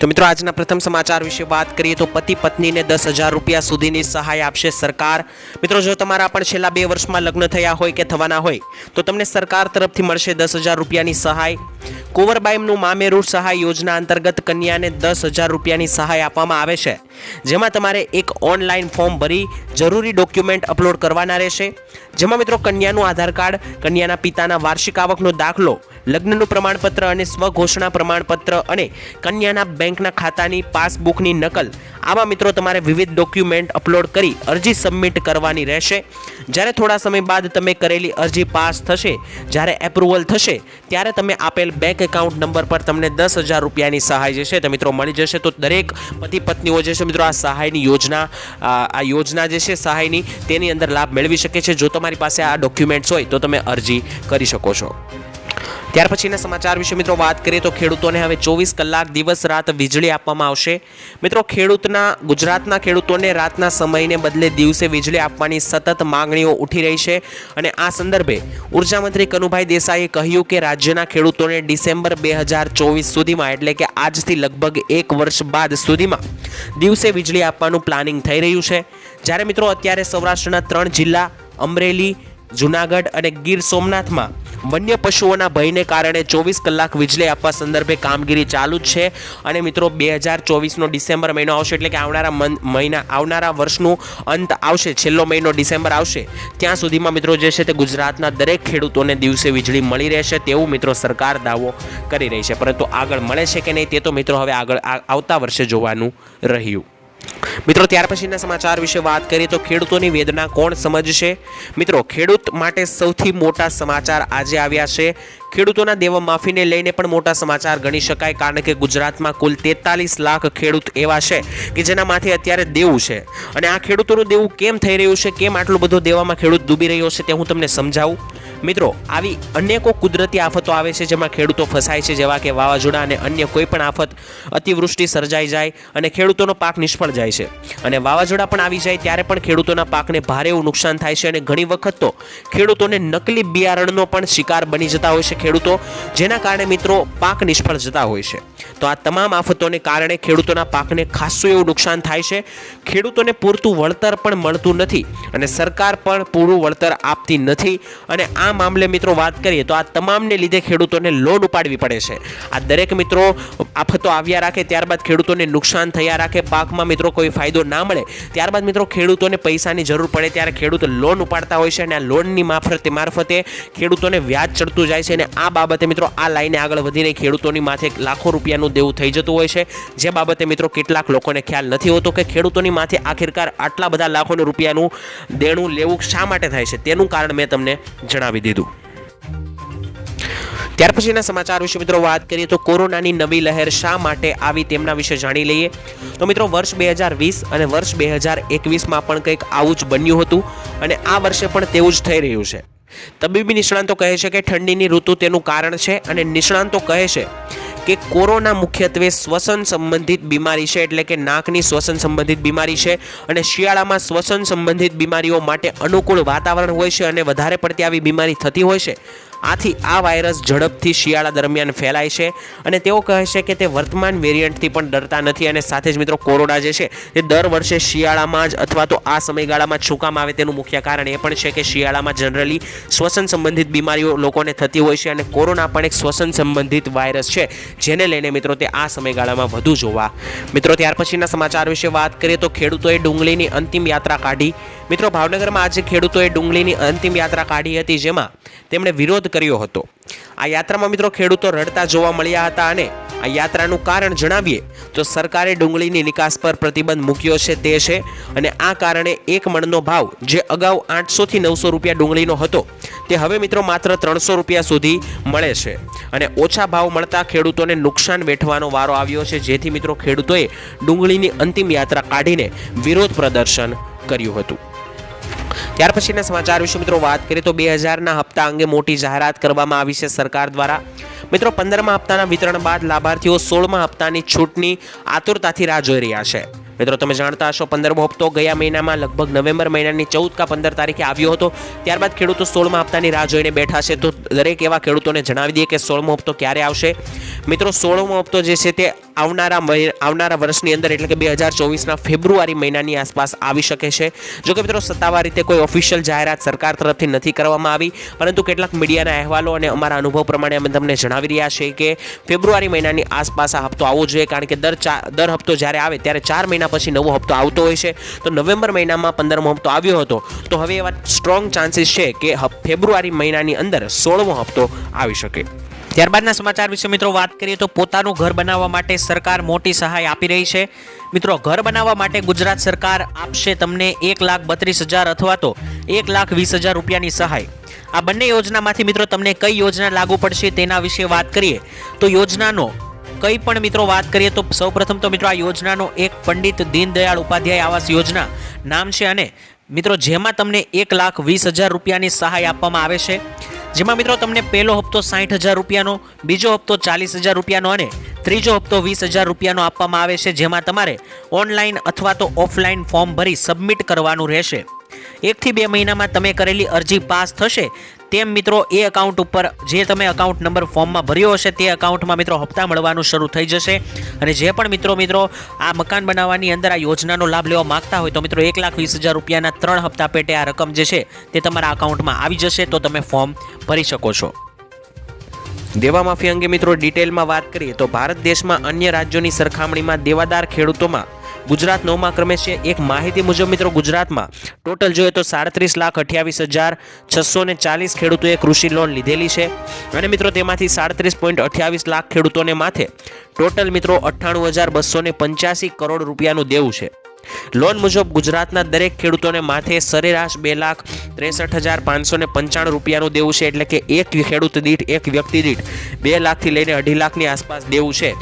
તો મિત્રો, આજના પ્રથમ સમાચાર વિશે વાત કરીએ તો પતિ પત્નીને દસ હજાર રૂપિયા સુધીની સહાય આપશે સરકાર. મિત્રો, જો તમારા પણ છેલ્લા બે વર્ષમાં લગ્ન થયા હોય કે થવાના હોય, તો તમને સરકાર તરફથી મળશે દસ હજાર રૂપિયાની સહાય. કુંવરબાઈમનું મામેરૂ સહાય યોજના અંતર્ગત કન્યાને દસ હજાર રૂપિયાની સહાય આપવામાં આવે છે, જેમાં તમારે એક ઓનલાઈન ફોર્મ ભરી જરૂરી ડોક્યુમેન્ટ અપલોડ કરવાના રહેશે. જેમાં મિત્રો, કન્યાનું આધાર કાર્ડ, કન્યાના પિતાના વાર્ષિક આવકનો દાખલો લગ્નનું પ્રમાણપત્ર અને સ્વઘોષણા પ્રમાણપત્ર અને કન્યાના બેંકના ખાતાની પાસબુકની નકલ. આવા મિત્રો તમારે વિવિધ ડોક્યુમેન્ટ અપલોડ કરી અરજી સબમિટ કરવાની રહેશે. જ્યારે થોડા સમય બાદ તમે કરેલી અરજી પાસ થશે, જ્યારે એપ્રુવલ થશે, ત્યારે તમે આપેલ બેંક એકાઉન્ટ નંબર પર તમને દસ હજાર રૂપિયાની સહાય જે છે તે મિત્રો મળી જશે તો દરેક પતિ પત્નીઓ જે છે મિત્રો આ સહાયની યોજના, આ યોજના જે છે સહાયની, તેની અંદર લાભ મેળવી શકે છે. જો તમારી પાસે આ ડોક્યુમેન્ટ્સ હોય તો તમે અરજી કરી શકો છો. ત્યાર પછીના સમાચાર વિશે મિત્રો વાત કરીએ તો ખેડૂતોને હવે ચોવીસ કલાક દિવસ રાત વીજળી આપવામાં આવશે. મિત્રો, ખેડૂતના, ગુજરાતના ખેડૂતોને રાતના સમયને બદલે દિવસે વીજળી આપવાની સતત માંગણીઓ ઉઠી રહી છે અને આ સંદર્ભે ઉર્જામંત્રી કનુભાઈ દેસાઈએ કહ્યું કે રાજ્યના ખેડૂતોને ડિસેમ્બર બે હજાર ચોવીસ સુધીમાં, એટલે કે આજથી લગભગ એક વર્ષ બાદ સુધીમાં, દિવસે વીજળી આપવાનું પ્લાનિંગ થઈ રહ્યું છે. જ્યારે મિત્રો, અત્યારે સૌરાષ્ટ્રના ત્રણ જિલ્લા, અમરેલી, જુનાગઢ અને ગીર સોમનાથમાં વન્ય પશુઓના ભયને કારણે ચોવીસ કલાક વીજળી આપવા સંદર્ભે કામગીરી ચાલુ જ છે. અને મિત્રો, બે હજાર ચોવીસનો ડિસેમ્બર મહિનો આવશે એટલે કે આવનારા મહિના, આવનારા વર્ષનું અંત આવશે. છેલ્લો મહિનો ડિસેમ્બર આવશે. ત્યાં સુધીમાં મિત્રો જે છે તે ગુજરાતના દરેક ખેડૂતોને દિવસે વીજળી મળી રહેશે તેવું મિત્રો સરકાર દાવો કરી રહી છે. પરંતુ આગળ મળે છે કે નહીં તે તો મિત્રો હવે આગળ આવતા વર્ષે જોવાનું રહ્યું. મિત્રો, ત્યાર પછીના સમાચાર વિશે વાત કરીએ તો ખેડૂતોની વેદના કોણ સમજશે? મિત્રો, ખેડૂત માટે સૌથી મોટા સમાચાર આજે આવ્યા છે. ખેડૂતોના દેવા માફીને લઈને પણ મોટા સમાચાર ગણી શકાય, કારણ કે ગુજરાતમાં કુલ તેતાલીસ લાખ ખેડૂત એવા છે કે જેનામાંથી અત્યારે દેવું છે. અને આ ખેડૂતોનું દેવું કેમ થઈ રહ્યું છે? કેમ આટલું બધું દેવામાં ખેડૂત ડૂબી રહ્યો છે તે હું તમને સમજાવું. મિત્રો, આવી અનેકો કુદરતી આફતો આવે છે જેમાં ખેડૂતો ફસાય છે, જેવા કે વાવાઝોડા અને અન્ય કોઈ પણ આફત અતિવૃષ્ટિ સર્જાઈ જાય અને ખેડૂતોનો પાક નિષ્ફળ જાય છે. અને વાવાઝોડા પણ આવી જાય ત્યારે પણ ખેડૂતોના પાકને ભારે એવું નુકસાન થાય છે અને ઘણી વખત તો ખેડૂતોને નકલી બિયારણનો પણ શિકાર બની જતા હોય છે ખેડૂતો, જેના કારણે મિત્રો પાક નિષ્ફળ જતા હોય છે. તો આ તમામ આફતોને કારણે ખેડૂતોના પાકને ખાસું એવું નુકસાન થાય છે. ખેડૂતોને પૂરતું વળતર પણ મળતું નથી અને સરકાર પણ પૂરું વળતર આપતી નથી અને આ મામલે મિત્રો વાત કરીએ તો આ તમામને લીધે ખેડૂતોને લોન ઉપાડવી પડે છે. આ દરેક મિત્રો આફતો આવ્યા રાખે, ત્યારબાદ ખેડૂતોને નુકસાન થયા રાખે, પાકમાં મિત્રો કોઈ ફાયદો ના મળે, ત્યારબાદ મિત્રો ખેડૂતોને પૈસાની જરૂર પડે, ત્યારે ખેડૂત લોન ઉપાડતા હોય છે અને આ લોનની મારફતે મારફતે ખેડૂતોને વ્યાજ ચડતું જાય છે અને આ બાબતે મિત્રો આ લાઈને આગળ વધીને ખેડૂતોની માથે લાખો રૂપિયાનું દેવું થઈ જતું હોય છે. જે બાબતે મિત્રો કેટલાક લોકોને ખ્યાલ નથી હોતો કે ખેડૂતોની માથે આખિરકાર આટલા બધા લાખોનું રૂપિયાનું દેણું લેવું શા માટે થાય છે? તેનું કારણ મેં તમને જણાવી દીધું. ત્યાર પછીના સમાચાર વિશે મિત્રો વાત કરીએ તો કોરોનાની નવી લહેર શા માટે આવી તેમના વિશે જાણી લઈએ. તો મિત્રો વર્ષ બે હજાર વીસ અને વર્ષ બે હજાર એકવીસમાં પણ કંઈક આવું જ બન્યું હતું અને આ વર્ષે પણ તેવું જ થઈ રહ્યું છે. તબીબી નિષ્ણાંતો કહે છે કે ઠંડીની ઋતુ તેનું કારણ છે અને નિષ્ણાંતો કહે છે કે કોરોના મુખ્યત્વે શ્વસન સંબંધિત બીમારી છે, એટલે કે નાકની શ્વસન સંબંધિત બીમારી છે અને શિયાળામાં શ્વસન સંબંધિત બીમારીઓ માટે અનુકૂળ વાતાવરણ હોય છે અને વધારે પડતી આવી બીમારી થતી હોય છે. આથી આ વાયરસ ઝડપથી શિયાળા દરમિયાન ફેલાય છે અને તેઓ કહે છે કે તે વર્તમાન વેરિયન્ટથી પણ ડરતા નથી અને સાથે જ મિત્રો કોરોના જે છે તે દર વર્ષે શિયાળામાં જ અથવા તો આ સમયગાળામાં છૂકામાં આવે તેનું મુખ્ય કારણ એ પણ છે કે શિયાળામાં જનરલી શ્વસન સંબંધિત બીમારીઓ લોકોને થતી હોય છે અને કોરોના પણ એક શ્વસન સંબંધિત વાયરસ છે, જેને લઈને મિત્રો તે આ સમયગાળામાં વધુ જોવા. મિત્રો, ત્યાર પછીના સમાચાર વિશે વાત કરીએ તો ખેડૂતોએ ડુંગળીની અંતિમ યાત્રા કાઢી. મિત્રો, ભાવનગરમાં આજે ખેડૂતોએ ડુંગળીની અંતિમ યાત્રા કાઢી હતી, જેમાં તેમણે વિરોધ કર્યો હતો. આ યાત્રામાં મિત્રો ખેડૂતો રડતા જોવા મળ્યા હતા અને આ યાત્રાનું કારણ જણાવીએ તો સરકારે ડુંગળીની નિકાસ પર પ્રતિબંધ મૂક્યો છે તે છે અને આ કારણે એક મણનો ભાવ જે અગાઉ આઠસોથી નવસો રૂપિયા ડુંગળીનો હતો, તે હવે મિત્રો માત્ર ત્રણસો રૂપિયા સુધી મળે છે. અને ઓછા ભાવ મળતા ખેડૂતોને નુકસાન વેઠવાનો વારો આવ્યો છે, જેથી મિત્રો ખેડૂતોએ ડુંગળીની અંતિમ યાત્રા કાઢીને વિરોધ પ્રદર્શન કર્યું હતું. ત્યાર પછીના સમાચાર વિશે મિત્રો વાત કરીએ તો બે હજારના હપ્તા અંગે મોટી જાહેરાત કરવામાં આવી છે સરકાર દ્વારા. મિત્રો પંદરમા હપ્તાના વિતરણ બાદ લાભાર્થીઓ સોળમા હપ્તાની છૂટની આતુરતાથી રાહ જોઈ રહ્યા છે. મિત્રો, તમે જાણતા હશો, પંદરમો હપ્તો ગયા મહિનામાં લગભગ નવેમ્બર મહિનાની ચૌદ કા પંદર તારીખે આવ્યો હતો. ત્યારબાદ ખેડૂતો સોળમા હપ્તાની રાહ જોઈને બેઠા છે. તો દરેક એવા ખેડૂતોને જણાવી દઈએ કે સોળમો હપ્તો ક્યારે આવશે? મિત્રો, સોળમો હપ્તો જે છે તે આવનારા આવનારા વર્ષની અંદર, એટલે કે બે હજાર ચોવીસના ફેબ્રુઆરી મહિનાની આસપાસ આવી શકે છે. જો કે મિત્રો, સત્તાવાર રીતે કોઈ ઓફિશિયલ જાહેરાત સરકાર તરફથી નથી કરવામાં આવી. પરંતુ કેટલાક મીડિયાના અહેવાલો અને અમારા અનુભવ પ્રમાણે અમે તમને જણાવી રહ્યા છીએ કે ફેબ્રુઆરી મહિનાની આસપાસ આ હપ્તો આવવો જોઈએ. કારણ કે દર ચાર દર હપ્તો જ્યારે આવે ત્યારે ચાર મહિના પછી નવો હપ્તો આવતો હોય છે. તો નવેમ્બર મહિનામાં પંદરમો હપ્તો આવ્યો હતો. તો હવે એવા સ્ટ્રોંગ ચાન્સીસ છે કે ફેબ્રુઆરી મહિનાની અંદર સોળમો હપ્તો આવી શકે. ત્યારબાદના સમાચાર વિશે મિત્રો વાત કરીએ તો પોતાનું ઘર બનાવવા માટે સરકાર મોટી સહાય આપી રહી છે. મિત્રો, ઘર બનાવવા માટે ગુજરાત સરકાર આપશે તમને એક લાખ બત્રીસ હજાર અથવા તો એક લાખ વીસ હજાર રૂપિયાની સહાય. આ બંને યોજનામાંથી મિત્રો તમને કઈ યોજના લાગુ પડશે તેના વિશે વાત કરીએ. તો યોજનાનો કઈ પણ મિત્રો વાત કરીએ તો સૌપ્રથમ તો મિત્રો આ યોજનાનો એક પંડિત દીનદયાળ ઉપાધ્યાય આવાસ યોજના નામ છે અને મિત્રો જેમાં તમને એક લાખ વીસ હજાર રૂપિયાની સહાય આપવામાં આવે છે. જેમાં મિત્રો તમને પહેલો હપ્તો સાઠ હજાર રૂપિયાનો, બીજો હપ્તો ચાલીસ હજાર રૂપિયાનો અને ત્રીજો હપ્તો વીસ હજાર રૂપિયાનો આપવામાં આવે છે. જેમાં તમારે ઓનલાઈન અથવા તો ઓફલાઈન ફોર્મ ભરી સબમિટ કરવાનું રહેશે. એકથી બે મહિનામાં તમે કરેલી અરજી પાસ થશે. તેમ મિત્રો, એ અકાઉન્ટ ઉપર જે તમે અકાઉન્ટ નંબર ફોર્મમાં ભર્યો હશે, તે અકાઉન્ટમાં મિત્રો હપ્તા મળવાનું શરૂ થઈ જશે. અને જે પણ મિત્રો મિત્રો, આ મકાન બનાવવાની અંદર આ યોજનાનો લાભ લેવા માંગતા હોય તો મિત્રો, એક લાખ વીસ હજાર રૂપિયાના ત્રણ હપ્તા પેટે આ રકમ જે છે, તે તમારા અકાઉન્ટમાં આવી જશે, તો તમે ફોર્મ ભરી શકો છો. દેવા માફી અંગે મિત્રો ડિટેલમાં વાત કરીએ તો ભારત દેશમાં અન્ય રાજ્યોની સરખામણીમાં દેવાદાર ખેડૂતોમાં ગુજરાત નવમા ક્રમે છે. એક માહિતી મુજબ મિત્રો ગુજરાતમાં ટોટલ જોઈએ તો સાડત્રીસ લાખ અઠ્યાવીસ હજાર છસો ને ચાલીસ ખેડૂતોએ કૃષિ લોન લીધેલી છે. અને મિત્રો તેમાંથી સાડત્રીસ પોઈન્ટ અઠ્યાવીસ લાખ ખેડૂતોને માથે ટોટલ મિત્રો અઠ્ઠાણું હજાર બસો ને પંચ્યાસી કરોડ રૂપિયાનું દેવું છે. લોન મુજબ ગુજરાતના દરેક ખેડૂતોને માથે સરેરાશ બે લાખ ત્રેસઠ હજાર પાંચસો ને પંચાણું રૂપિયાનું દેવું છે. એટલે કે એક ખેડૂત દીઠ, એક વ્યક્તિ દીઠ બે લાખથી લઈને અઢી લાખની આસપાસ દેવું છે.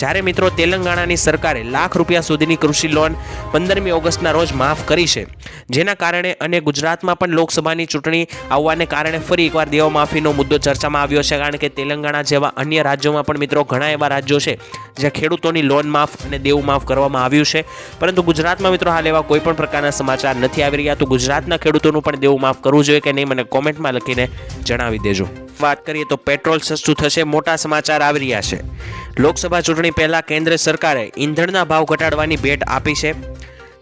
જ્યારે મિત્રો તેલંગાણાની સરકારે લાખ રૂપિયા સુધીની કૃષિ લોન પંદરમી ઓગસ્ટના રોજ માફ કરી છે, જેના કારણે અને ગુજરાતમાં પણ લોકસભાની ચૂંટણી આવવાને કારણે ફરી એકવાર દેવા માફીનો મુદ્દો ચર્ચામાં આવ્યો છે. કારણ કે તેલંગાણા જેવા અન્ય રાજ્યોમાં પણ મિત્રો ઘણા એવા રાજ્યો છે, જ્યાં ખેડૂતોની લોન માફ અને દેવું માફ કરવામાં આવ્યું છે. પરંતુ ગુજરાતમાં મિત્રો હાલ એવા કોઈપણ પ્રકારના સમાચાર નથી આવી રહ્યા, તો ગુજરાતના ખેડૂતોનું પણ દેવું માફ કરવું જોઈએ કે નહીં મને કોમેન્ટમાં લખીને જણાવી દેજો. વાત કરીએ તો પેટ્રોલ સસ્તું થશે, મોટા સમાચાર આવી રહ્યા છે. લોકસભા ચૂંટણી પહેલા કેન્દ્ર સરકારે ઈંધણના ભાવ ઘટાડવાની ભેટ આપી છે.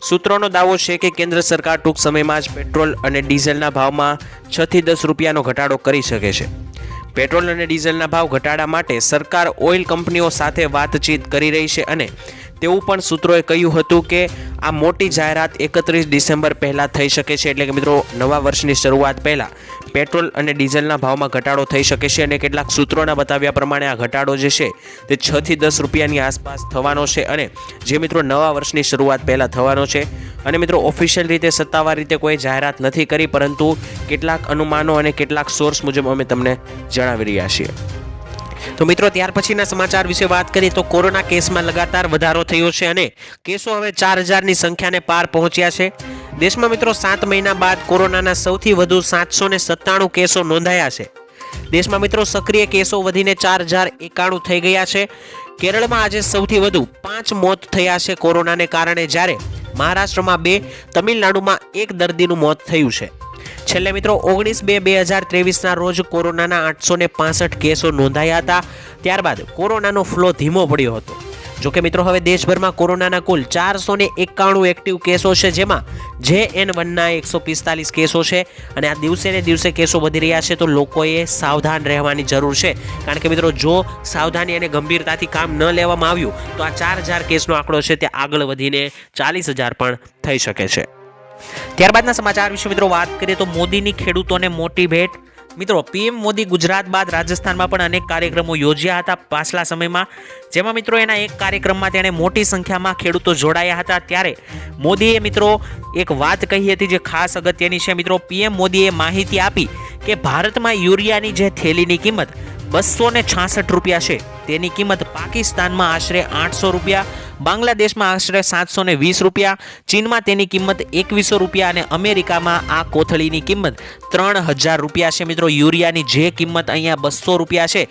સૂત્રોનો દાવો છે કે કેન્દ્ર સરકાર ટૂંક સમયમાં જ પેટ્રોલ અને ડીઝલના ભાવમાં છ થી દસ રૂપિયાનો ઘટાડો કરી શકે છે. પેટ્રોલ અને ડીઝલના ભાવ ઘટાડા માટે સરકાર ઓઇલ કંપનીઓ સાથે વાતચીત કરી રહી છે અને તેવું પણ સૂત્રોએ કહ્યું હતું કે આ મોટી જાહેરાત એકત્રીસ ડિસેમ્બર પહેલાં થઈ શકે છે. એટલે કે મિત્રો, નવા વર્ષની શરૂઆત પહેલાં પેટ્રોલ અને ડીઝલના ભાવમાં ઘટાડો થઈ શકે છે અને કેટલાક સૂત્રોના બતાવ્યા પ્રમાણે આ ઘટાડો જે છે તે છ થી દસ રૂપિયાની આસપાસ થવાનો છે અને જે મિત્રો નવા વર્ષની શરૂઆત પહેલાં થવાનો છે. અને મિત્રો ઓફિશિયલ રીતે સત્તાવાર રીતે કોઈ જાહેરાત નથી કરી, પરંતુ કેટલાક અનુમાનો અને કેટલાક સોર્સ મુજબ અમે તમને જણાવી રહ્યા છીએ. તો મિત્રો, ત્યાર પછીના સમાચાર વિશે વાત કરીએ તો કોરોના કેસમાં લગાતાર વધારો થયો છે અને કેસો હવે ચાર હજારની સંખ્યાને પાર પહોંચ્યા છે. દેશમાં મિત્રો, સાત મહિના બાદ કોરોનાના સૌથી વધુ સાતસો સત્તાણું કેસો નોંધાયા છે. દેશમાં મિત્રો, સક્રિય કેસો વધીને ચાર હજાર એકાણું થઈ ગયા છે. કેરળમાં આજે સૌથી વધુ પાંચ મોત થયા છે કોરોનાને કારણે જ્યારે મહારાષ્ટ્રમાં બે, તમિલનાડુમાં એક દર્દીનું મોત થયું છે. છેલ્લે મિત્રો, ઓગણીસ બે બે હજાર ત્રેવીસના રોજ કોરોનાના આઠસો ને કેસો નોંધાયા હતા. ત્યારબાદ કોરોનાનો ફ્લો ધીમો પડ્યો હતો. જોકે મિત્રો, હવે દેશભરમાં કોરોનાના કુલ ચારસો ને એકાણું એક્ટિવ કેસો છે, જેમાં જે એન વનના એકસો પિસ્તાલીસ કેસો છે અને આ દિવસે ને દિવસે કેસો વધી રહ્યા છે, તો લોકોએ સાવધાન રહેવાની જરૂર છે. કારણ કે મિત્રો, જો સાવધાની અને ગંભીરતાથી કામ ન લેવામાં આવ્યું, તો આ ચાર હજાર કેસનો આંકડો છે તે આગળ વધીને ચાલીસ હજાર પણ થઈ શકે છે. ત્યારબાદના સમાચાર વિશે મિત્રો વાત કરીએ તો મોદીની ખેડૂતોને મોટી ભેટ. મિત્રો, પીએમ મોદી ગુજરાત બાદ રાજસ્થાનમાં પણ અનેક કાર્યક્રમો યોજ્યા હતા પાછલા સમયમાં. જેમાં મિત્રો એના એક કાર્યક્રમમાં તેણે મોટી સંખ્યામાં ખેડૂતો જોડાયા હતા. ત્યારે મોદીએ મિત્રો એક વાત કહી હતી જે ખાસ અગત્યની છે. મિત્રો, પીએમ મોદીએ માહિતી આપી કે ભારતમાં યુરિયાની જે થેલીની કિંમત બસો ને છાસઠ રૂપિયા છે. તેની કિંમત પાકિસ્તાનમાં આશરે આઠસો રૂપિયા, બાંગ્લાદેશમાં આશરે સાતસો ને વીસ રૂપિયા, ચીનમાં તેની કિંમત એકવીસો રૂપિયા અને અમેરિકામાં આ કોથળીની કિંમત ત્રણ હજાર રૂપિયા છે. મિત્રો, યુરિયાની જે કિંમત અહીંયા બસો રૂપિયા છે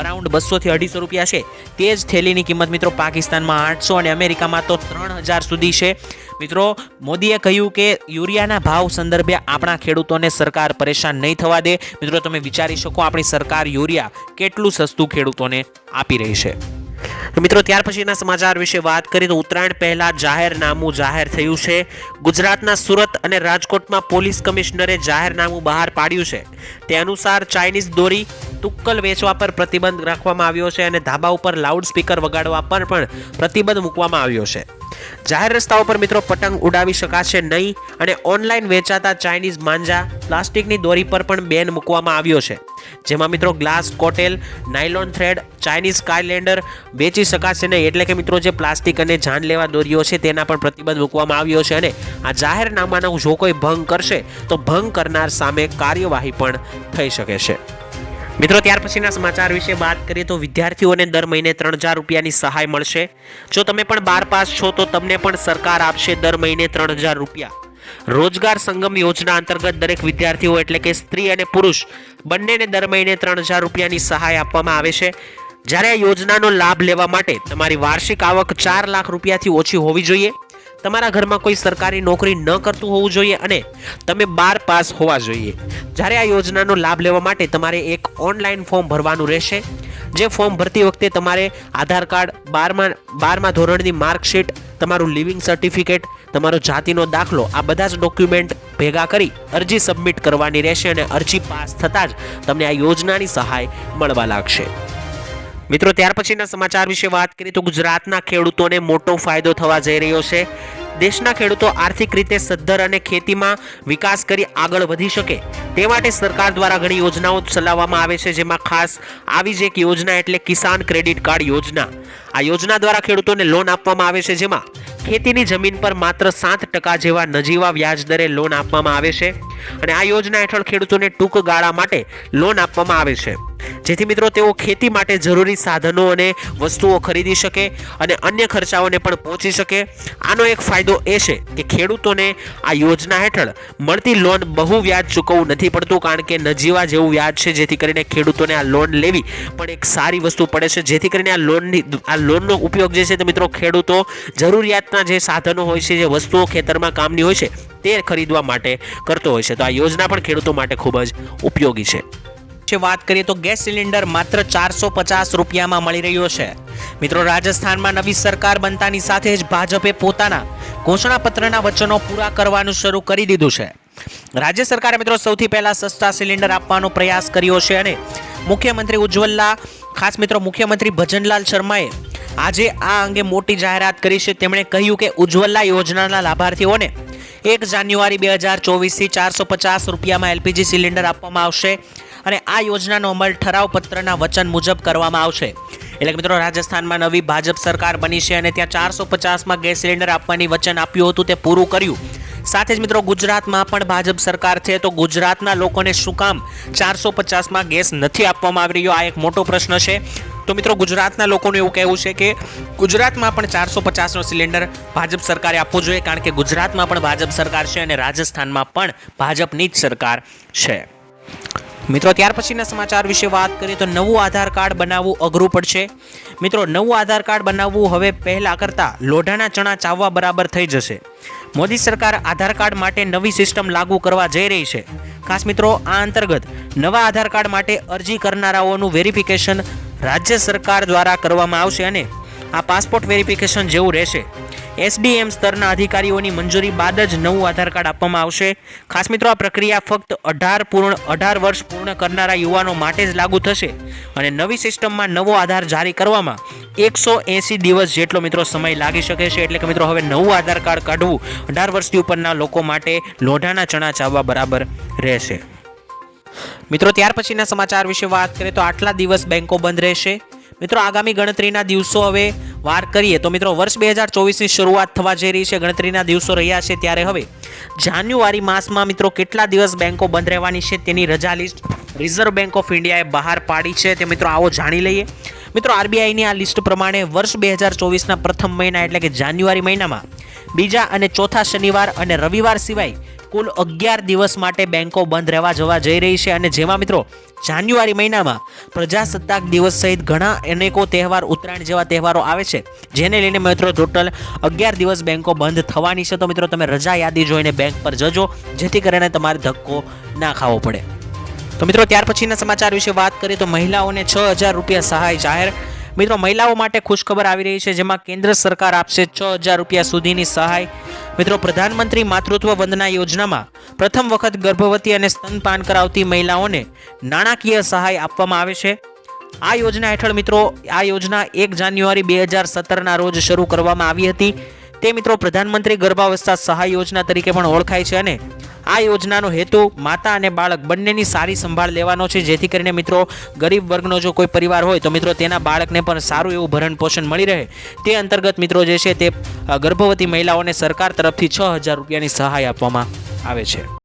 અરાઉન્ડ બસોથી અઢીસો રૂપિયા છે. તે જ થેલીની કિંમત મિત્રો પાકિસ્તાનમાં આઠસો અને અમેરિકામાં તો ત્રણ હજાર સુધી છે. મિત્રો, મોદીએ કહ્યું કે યુરિયાના ભાવ સંદર્ભે આપણા ખેડૂતોને સરકાર પરેશાન નહીં થવા દે. મિત્રો, તમે વિચારી શકો આપણી સરકાર યુરિયા કેટલું સસ્તું ખેડૂતોને આપી રહી છે. મિત્રો, ત્યાર પછીના સમાચાર વિશે વાત કરીએ તો ઉત્તરાયણ પહેલાં જાહેરનામું જાહેર થયું છે. ગુજરાતના સુરત અને રાજકોટમાં પોલીસ કમિશનરે જાહેરનામું બહાર પાડ્યું છે. તે અનુસાર ચાઇનીઝ દોરી તુક્કલ વેચવા પર પ્રતિબંધ રાખવામાં આવ્યો છે અને ધાબા ઉપર લાઉડ સ્પીકર વગાડવા પર પણ પ્રતિબંધ મૂકવામાં આવ્યો છે. જાહેર રસ્તાઓ પર મિત્રો પતંગ ઉડાવી શકાશે નહીં અને ઓનલાઈન વેચાતા ચાઇનીઝ માંજા પ્લાસ્ટિકની દોરી પર પણ બેન મૂકવામાં આવ્યો છે. જેમાં મિત્રો ગ્લાસ, કોટેલ, નાયલોન થ્રેડ, ચાઇનીઝ કાયલેન્ડર વેચી શકાશે નહીં એટલે કે મિત્રો જે પ્લાસ્ટિક અને જાનલેવા દોરીઓ છે તેના પર પ્રતિબંધ મૂકવામાં આવ્યો છે અને આ જાહેરનામાનો જો કોઈ ભંગ કરશે તો ભંગ કરનાર સામે કાર્યવાહી પણ થઈ શકે છે. મિત્રો, ત્યાર પછીના સમાચાર વિશે વાત કરીએ તો વિદ્યાર્થીઓને દર મહિને ત્રણ હજાર રૂપિયાની સહાય મળશે. જો તમે પણ બાર પાસ છો, તો તમને પણ સરકાર આપશે દર મહિને ત્રણ હજાર રૂપિયા. રોજગાર સંગમ યોજના અંતર્ગત દરેક વિદ્યાર્થીઓ એટલે કે સ્ત્રી અને પુરુષ બંનેને દર મહિને ત્રણ હજાર રૂપિયાની સહાય આપવામાં આવે છે. જ્યારે આ યોજનાનો લાભ લેવા માટે તમારી વાર્ષિક આવક ચાર લાખ રૂપિયાથી ઓછી હોવી જોઈએ. તમારા ઘરમાં કોઈ સરકારી નોકરી ન કરતું હોવું જોઈએ અને તમે બાર પાસ હોવા જોઈએ. જ્યારે આ યોજનાનો લાભ લેવા માટે તમારે એક ઓનલાઈન ફોર્મ ભરવાનું રહેશે. જે ફોર્મ ભરતી વખતે તમારે આધાર કાર્ડ, બારમા બારમા ધોરણની માર્કશીટ, તમારું લિવિંગ સર્ટિફિકેટ, તમારો જાતિનો દાખલો, આ બધા જ ડોક્યુમેન્ટ ભેગા કરી અરજી સબમિટ કરવાની રહેશે અને અરજી પાસ થતાં જ તમને આ યોજનાની સહાય મળવા લાગશે. મિત્રો, ત્યાર પછીના સમાચાર વિશે વાત કરીએ તો ગુજરાતના ખેડૂતોને મોટો ફાયદો થવા જઈ રહ્યો છે. દેશના ખેડૂતો આર્થિક રીતે સદ્ધર અને ખેતીમાં વિકાસ કરી આગળ વધી શકે તે માટે સરકાર દ્વારા ઘણી યોજનાઓ ચલાવવામાં આવે છે, જેમાં ખાસ આવી જ એક યોજના એટલે કિસાન ક્રેડિટ કાર્ડ યોજના. આ યોજના દ્વારા ખેડૂતોને લોન આપવામાં આવે છે, જેમાં ખેતીની જમીન પર માત્ર સાત ટકા જેવા નજીવા વ્યાજ દરે લોન આપવામાં આવે છે અને આ યોજના હેઠળ ખેડૂતોને ટૂંક ગાળા માટે લોન આપવામાં આવે છે. જેથી મિત્રો તેઓ ખેતી માટે જરૂરી સાધનો અને વસ્તુઓ ખરીદી શકે અને અન્ય ખર્ચાઓને પણ પહોંચી શકે. આનો એક ફાયદો એ છે કે ખેડૂતોને આ યોજના હેઠળ મળતી લોન બહુ વ્યાજ ચૂકવવું નથી પડતું, કારણ કે નજીવા જેવું વ્યાજ છે, જેથી કરીને ખેડૂતોને આ લોન લેવી પણ એક સારી વસ્તુ પડે છે. જેથી કરીને આ લોનની, આ લોનનો ઉપયોગ જે છે તે મિત્રો ખેડૂતો જરૂરિયાતના જે સાધનો હોય છે, જે વસ્તુઓ ખેતરમાં કામની હોય છે, તે ખરીદવા માટે કરતો હોય છે. તો આ યોજના પણ ખેડૂતો માટે ખૂબ જ ઉપયોગી છે. છે વાત કરીએ તો ગેસ સિલિન્ડર માત્ર ચારસો પચાસ રૂપિયામાં મળી રહ્યો છે. મિત્રો, રાજસ્થાનમાં નવી સરકાર બનતાની સાથે જ ભાજપે પોતાના ઘોષણાપત્રના વચનો પૂરા કરવાનું શરૂ કરી દીધું છે. રાજ્ય સરકારે મિત્રો સૌથી પહેલા સસ્તા સિલિન્ડર આપવાનો પ્રયાસ કર્યો છે અને મુખ્યમંત્રી ઉજ્જવલા, ખાસ મિત્રો મુખ્યમંત્રી ભજનલાલ શર્માએ આજે આ અંગે મોટી જાહેરાત કરી છે. તેમણે કહ્યું કે ઉજ્જવલા યોજનાના લાભાર્થીઓને એક જાન્યુઆરી બે હજાર ચોવીસથી ચારસો પચાસ રૂપિયામાં એલપીજી સિલિન્ડર આપવામાં આવશે. અને આ યોજનાનો અમલ ઠરાવ પત્રના વચન મુજબ કરવામાં આવશે. એટલે મિત્રો, રાજસ્થાનમાં નવી ભાજપ સરકાર બની છે અને ત્યાં ચારસો પચાસમાં ગેસ સિલિન્ડર આપવાની વચન આપ્યું હતું, તે પૂરું કર્યું. સાથે જ મિત્રો, ગુજરાતમાં પણ ભાજપ સરકાર છે, તો ગુજરાતના લોકોને શું કામ? ચારસો પચાસમાં ગેસ નથી આપવામાં આવી રહ્યો, આ એક મોટો પ્રશ્ન છે. તો મિત્રો, ગુજરાતના લોકોનું એવું કહેવું છે કે ગુજરાતમાં પણ ચારસો પચાસનો સિલિન્ડર ભાજપ સરકારે આપવો જોઈએ, કારણ કે ગુજરાતમાં પણ ભાજપ સરકાર છે અને રાજસ્થાનમાં પણ ભાજપની જ સરકાર છે. મિત્રો, ત્યાર પછીના સમાચાર વિશે વાત કરીએ તો નવું આધાર કાર્ડ બનાવવું અઘરું પડશે. મિત્રો, નવું આધાર કાર્ડ બનાવવું હવે પહેલાં કરતાં લોઢાના ચણા ચાવવા બરાબર થઈ જશે. મોદી સરકાર આધાર કાર્ડ માટે નવી સિસ્ટમ લાગુ કરવા જઈ રહી છે. ખાસ મિત્રો, આ અંતર્ગત નવા આધાર કાર્ડ માટે અરજી કરનારાઓનું વેરિફિકેશન રાજ્ય સરકાર દ્વારા કરવામાં આવશે અને આ પાસપોર્ટ વેરિફિકેશન જેવું રહેશે. એસડીએમ સ્તરના અધિકારીઓની મંજૂરી બાદ જ નવું આધાર કાર્ડ આપવામાં આવશે. ખાસ મિત્રો, આ પ્રક્રિયા ફક્ત અઢાર પૂર્ણ, અઢાર વર્ષ પૂર્ણ કરનારા યુવાનો માટે જ લાગુ થશે અને નવી સિસ્ટમમાં નવો આધાર જારી કરવામાં એકસો એંસી દિવસ જેટલો મિત્રો સમય લાગી શકે છે. એટલે કે મિત્રો, હવે નવું આધાર કાર્ડ કાઢવું અઢાર વર્ષથી ઉપરના લોકો માટે લોઢાના ચણા ચાવવા બરાબર રહેશે. મિત્રો, ત્યાર પછીના સમાચાર વિશે વાત કરીએ તો આટલા દિવસ બેંકો બંધ રહેશે. મિત્રો, આગામી ગણતરીના દિવસો હવે વાર કરીએ તો મિત્રો વર્ષ બે હજાર ચોવીસની શરૂઆત થવા જઈ રહી છે, ગણતરીના દિવસો રહ્યા છે ત્યારે હવે જાન્યુઆરી માસમાં મિત્રો કેટલા દિવસ બેન્કો બંધ રહેવાની છે તેની રજા લિસ્ટ રિઝર્વ બેન્ક ઓફ ઇન્ડિયાએ બહાર પાડી છે, તે મિત્રો આવો જાણી લઈએ. મિત્રો આરબીઆઈની આ લિસ્ટ પ્રમાણે વર્ષ બે હજાર ચોવીસના પ્રથમ મહિના એટલે કે જાન્યુઆરી મહિનામાં બીજા અને ચોથા શનિવાર અને રવિવાર સિવાય કુલ અગિયાર દિવસ માટે બેંકો બંધ રહેવા જવા જઈ રહી છે અને જેમાં મિત્રો જાન્યુઆરી મહિનામાં પ્રજાસત્તાક દિવસ સહિત ઘણા અનેકો તહેવાર ઉત્તરાયણ જેવા તહેવારો આવે છે. જેને લઈને મિત્રો ટોટલ અગિયાર દિવસ બેંકો બંધ થવાની છે. તો મિત્રો તમે રજા યાદી જોઈને બેંક પર જજો. જેથી કરીને તમારે ધક્કો ના ખાવો પડે. તો મિત્રો ત્યાર પછીના સમાચાર વિશે વાત કરીએ તો મહિલાઓને છ હજાર રૂપિયા સહાય જાહેર મિત્રો, મહિલાઓ માટે ખુશખબર આવી રહી છે, જેમાં કેન્દ્ર સરકાર આપશે છ હજાર રૂપિયા સુધીની સહાય. મિત્રો, પ્રધાનમંત્રી માતૃત્વ વંદના યોજનામાં પ્રથમ વખત ગર્ભવતી અને સ્તનપાન કરાવતી મહિલાઓને નાણાકીય સહાય આપવામાં આવે છે. આ યોજના હેઠળ, મિત્રો, આ યોજના એક જાન્યુઆરી બે હજાર સત્તરના રોજ શરૂ કરવામાં આવી હતી. તે, મિત્રો, પ્રધાનમંત્રી ગર્ભાવસ્થા સહાય યોજના તરીકે પણ ઓળખાય છે અને આ યોજનાનો હેતુ માતા અને બાળક બંનેની સારી સંભાળ લેવાનો છે. જેથી કરીને મિત્રો, ગરીબ વર્ગનો જો કોઈ પરિવાર હોય, તો મિત્રો તેના બાળકને પણ સારું એવું ભરણ પોષણ મળી રહે. તે અંતર્ગત મિત્રો જે છે તે ગર્ભવતી મહિલાઓને સરકાર તરફથી છ હજાર રૂપિયાની સહાય આપવામાં આવે છે.